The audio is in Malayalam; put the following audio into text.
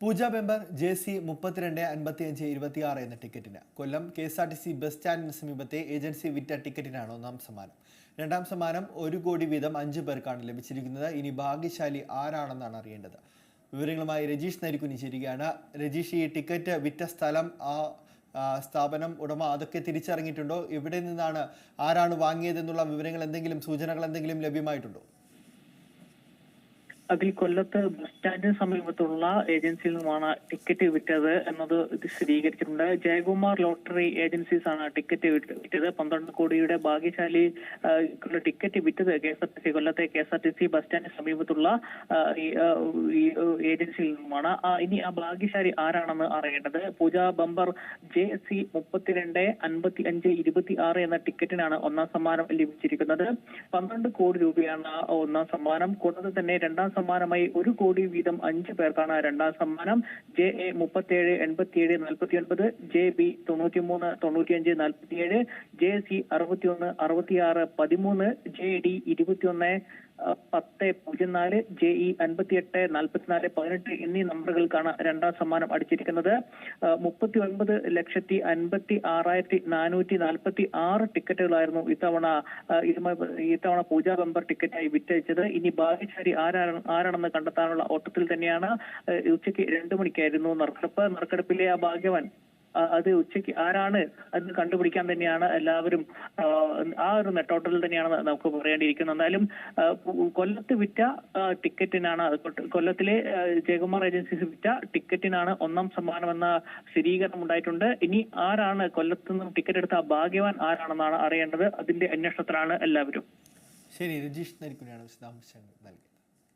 പൂജ ബെമ്പർ ജെ സി മുപ്പത്തിരണ്ട് അൻപത്തിയഞ്ച് ഇരുപത്തിയാറ് എന്ന ടിക്കറ്റിന്. Kollam K S R T C bus സ്റ്റാൻഡിന് സമീപത്തെ ഏജൻസി വിറ്റ ടിക്കറ്റിനാണ് ഒന്നാം സമ്മാനം. രണ്ടാം സമ്മാനം ഒരു കോടി വീതം അഞ്ച് പേർക്കാണ് ലഭിച്ചിരിക്കുന്നത്. ഇനി ഭാഗ്യശാലി ആരാണെന്നാണ് അറിയേണ്ടത്. വിവരങ്ങളുമായി രജീഷ് നരിക്കുനി ചേരുകയാണ് രജീഷ് ഈ ടിക്കറ്റ് വിറ്റ സ്ഥലം ആ ആ, സ്ഥാപനം ഉടമ അതൊക്കെ തിരിച്ചറിഞ്ഞിട്ടുണ്ടോ? എവിടെ നിന്നാണ് ആരാണ് വാങ്ങിയതെന്നുള്ള വിവരങ്ങൾ എന്തെങ്കിലും സൂചനകൾ എന്തെങ്കിലും ലഭ്യമായിട്ടുണ്ടോ? അതിൽ കൊല്ലത്ത് ബസ് സ്റ്റാൻഡിന് സമീപത്തുള്ള ഏജൻസിയിൽ നിന്നുമാണ് ടിക്കറ്റ് വിറ്റത് എന്നത് സ്ഥിരീകരിച്ചിട്ടുണ്ട്. ജയകുമാർ ലോട്ടറി ഏജൻസീസ് ആണ് ടിക്കറ്റ് വിറ്റ് വിറ്റത്. പന്ത്രണ്ട് കോടിയുടെ ഭാഗ്യശാലി ടിക്കറ്റ് വിറ്റത് K S R T C കൊല്ലത്തെ K S R T C bus സ്റ്റാൻഡിന് സമീപത്തുള്ള ഈ ഏജൻസിയിൽ നിന്നുമാണ്. ഇനി ആ ഭാഗ്യശാലി ആരാണെന്ന് അറിയേണ്ടത്? പൂജ ബമ്പർ ജെ സി മുപ്പത്തിരണ്ട് അൻപത്തി അഞ്ച് ഇരുപത്തി ആറ് എന്ന ടിക്കറ്റിനാണ് ഒന്നാം സമ്മാനം ലഭിച്ചിരിക്കുന്നത്. പന്ത്രണ്ട് കോടി രൂപയാണ് ഒന്നാം സമ്മാനം. കൂടാതെ തന്നെ രണ്ടാം സമ്മാനമായി ഒരു കോടി വീതം അഞ്ച് പേർക്കാണ് രണ്ടാം സമ്മാനം. ജെ എ മുപ്പത്തിയേഴ് എൺപത്തിയേഴ് നാൽപ്പത്തി ഒൻപത് ജെ ബി തൊണ്ണൂറ്റിമൂന്ന് തൊണ്ണൂറ്റിയഞ്ച് നാൽപ്പത്തിയേഴ് ജെ സി അറുപത്തിയൊന്ന് അറുപത്തിയാറ് പതിമൂന്ന് ജെ ഡി ഇരുപത്തിയൊന്ന് പത്ത് പൂജ്യം നാല് ജെ ഇ അൻപത്തിയെട്ട് നാൽപ്പത്തിനാല് പതിനെട്ട് എന്നീ നമ്പറുകൾക്കാണ് രണ്ടാം സമ്മാനം അടിച്ചിരിക്കുന്നത്. മുപ്പത്തി ഒൻപത് ലക്ഷത്തി അൻപത്തി ആറായിരത്തി നാനൂറ്റി നാൽപ്പത്തി ആറ് ടിക്കറ്റുകളായിരുന്നു ഇത്തവണ ഇതുമായി ഇത്തവണ പൂജാ ബമ്പർ ടിക്കറ്റായി വിറ്റഴിച്ചത്. ഇനി ഭാഗ്യശാലി ആരാണ് ആരാണെന്ന് കണ്ടെത്താനുള്ള ഓട്ടത്തിൽ തന്നെയാണ് ഉച്ചയ്ക്ക് രണ്ടു മണിക്കായിരുന്നു നറുക്കെടുപ്പ്. നറുക്കെടുപ്പിലെ ആ ഭാഗ്യവാൻ അത് ഉച്ചയ്ക്ക് ആരാണ് അത് കണ്ടുപിടിക്കാൻ തന്നെയാണ് എല്ലാവരും ആ, ഒരു നെട്ടോട്ടത്തിൽ തന്നെയാണ് നമുക്ക് പറയേണ്ടിയിരിക്കുന്നത്. എന്നാലും കൊല്ലത്ത് വിറ്റ ടിക്കറ്റിനാണ് കൊല്ലത്തിലെ ജയകുമാർ ഏജൻസീസ് വിറ്റ ടിക്കറ്റിനാണ് ഒന്നാം സമ്മാനമെന്ന സ്ഥിരീകരണം ഉണ്ടായിട്ടുണ്ട്. ഇനി ആരാണ് കൊല്ലത്ത് നിന്നും ടിക്കറ്റ് എടുത്ത ഭാഗ്യവാൻ ആരാണെന്നാണ് അറിയേണ്ടത്. അതിന്റെ അന്വേഷണത്തിലാണ് എല്ലാവരും. ശരി രജീഷ് നൽകിയത്.